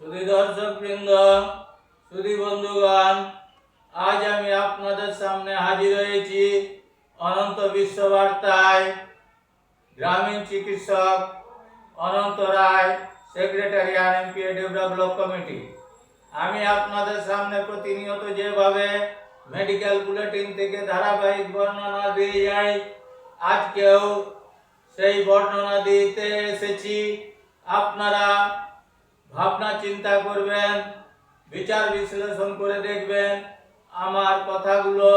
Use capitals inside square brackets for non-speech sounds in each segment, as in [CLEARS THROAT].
সুধী দর্শক বৃন্দ সুধী বন্ধুগণ, আজ আমি আপনাদের সামনে হাজির হয়েছি অনন্ত বিশ্ব বার্তায় গ্রামীণ চিকিৎসক অনন্ত রায়, সেক্রেটারি আর ডেভেলপ কমিটি। আমি আপনাদের সামনে প্রতিনিয়ত যেভাবে মেডিকেল বুলেটিন থেকে ধারাবাহিক বর্ণনা দিয়ে যাই, আজকেও সেই বর্ণনা দিতে এসেছি। আপনারা ভাবনা চিন্তা করবেন, বিচার বিশ্লেষণ করে দেখবেন আমার কথাগুলো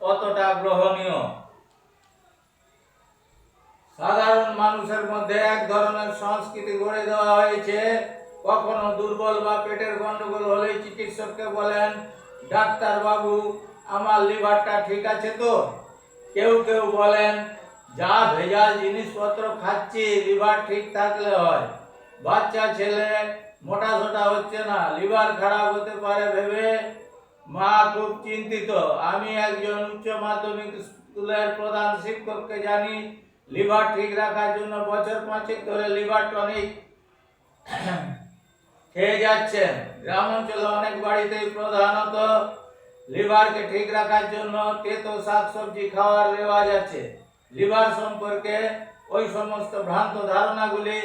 কতটা গ্রহণীয়। সাধারণ মানুষের মধ্যে এক ধরনের সংস্কৃতি গড়ে দেওয়া হয়েছে। কখনো দুর্বল বা পেটের গন্ডগোল হলেই চিকিৎসককে বলেন, ডাক্তার বাবু, আমার লিভারটা ঠিক আছে তো? কেউ কেউ বলেন, যা ভেজাল জিনিসপত্র খাচ্ছি, লিভার ঠিক থাকলে হয়। বাচ্চা, ছেলে মোটা সোটা হচ্ছে না, লিভার খারাপ হতে পারে ভেবে মা খুব চিন্তিত। আমি একজন উচ্চ মাধ্যমিক স্কুলের প্রধান শিক্ষককে জানি, লিভার ঠিক রাখার জন্য বছর পাঁচেক ধরে লিভার টনিক [CLEARS THROAT] খেয়ে যাচ্ছেন। গ্রাম অঞ্চলে অনেক বাড়িতেই প্রধানত লিভারকে ঠিক রাখার জন্য তেতো শাকসবজি খাওয়ার রেওয়াজ আছে। লিভার সম্পর্কে ওই সমস্ত ভ্রান্ত ধারণাগুলি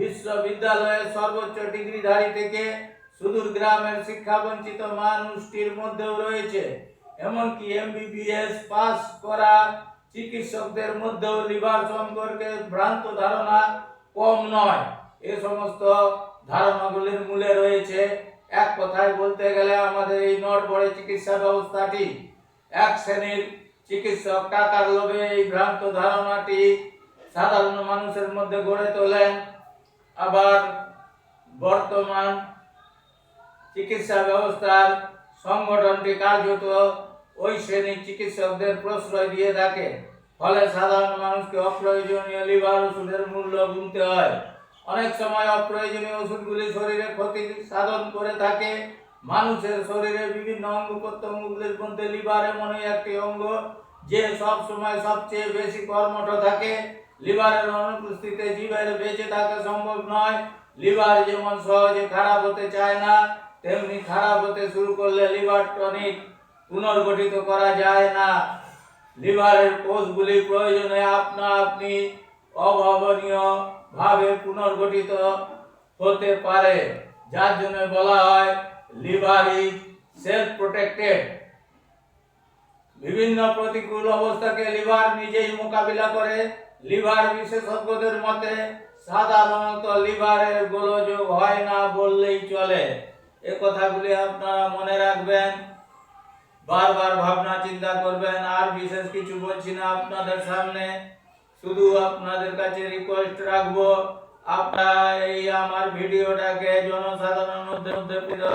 বিশ্ববিদ্যালয়ের সর্বোচ্চ ডিগ্রিধারী থেকে সুদূর গ্রামের শিক্ষাবঞ্চিত মানুষটির মধ্যেও রয়েছে। এমনকি এমবিবিএস পাস করা চিকিৎসকদের মধ্যেও লিভার সম্পর্কে ভ্রান্ত ধারণা কম নয়। এ সমস্ত ধারণাগুলির মূলে রয়েছে। এক কথায় বলতে গেলে আমাদের এই নড়বড়ে চিকিৎসা ব্যবস্থাটি। এক শ্রেণির চিকিৎসক টাকার লোভে এই ভ্রান্ত ধারণাটি সাধারণ মানুষের মধ্যে গড়ে তোলেন। আবার বর্তমান চিকিৎসা ব্যবস্থার সংগঠনটি কার্যত ওই শ্রেণির চিকিৎসকদের প্রশ্রয় দিয়ে থাকে। ফলে সাধারণ মানুষকে অপ্রয়োজনীয় লিভার ওষুধের মূল্য গুনতে হয়। অনেক সময় অপ্রয়োজনীয় ওষুধগুলি শরীরে ক্ষতি সাধন করে থাকে। মানুষের শরীরে বিভিন্ন অঙ্গ প্রত্যঙ্গগুলির মধ্যে লিভার এমনই একটি অঙ্গ যে সব সময় সবচেয়ে বেশি কর্মঠ থাকে, লিভারের অনুপস্থিতিতে জীবের বেঁচে থাকা সম্ভব নয়। লিভার যেমন সহজে খারাপ হতে চায় না, তেমনি খারাপ হতে শুরু করলে লিভার টনিক পুনর্গঠিত করা যায় না। লিভারের কোষগুলি প্রয়োজনে আপনা আপনি অভাবনীয় ভাবে পুনর্গঠিত হতে পারে, যার জন্য বলা হয় লিভার ইজ সেলফ প্রোটেক্টেড বিভিন্ন প্রতিকূল অবস্থাকে লিভার নিজেই মোকাবিলা করে। লিভার বিশেষজ্ঞদের মতে, সাধারণত লিভারের গোলযোগ হয় না বললেই চলে। এ কথাগুলি আপনারা মনে রাখবেন, বারবার ভাবনা চিন্তা করবেন, আর বিশেষ কিছু বলছি না আপনাদের সামনে। শুধু আপনাদের কাছে রিকোয়েস্ট রাখব, আপনারা এই আমার ভিডিওটাকে জনসাধারণের মধ্যে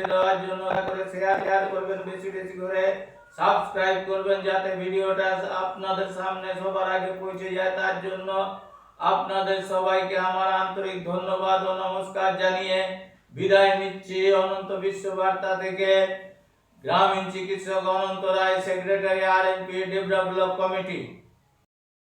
দেওয়ার জন্য করে শেয়ার করবেন বেশি বেশি করে। সাবস্ক্রাইব করবেন যাতে ভিডিওটা আপনাদের সামনে সবার আগে পৌঁছে যায়। তার জন্য আপনাদের সবাইকে আমার আন্তরিক ধন্যবাদ ও নমস্কার জানিয়ে বিদায় নিচ্ছি অনন্ত বিশ্ব বার্তা থেকে। গ্রামীণ চিকিৎসক অনন্ত রায়, সেক্রেটারি আর এমপি ডেভেলপ কমিটি।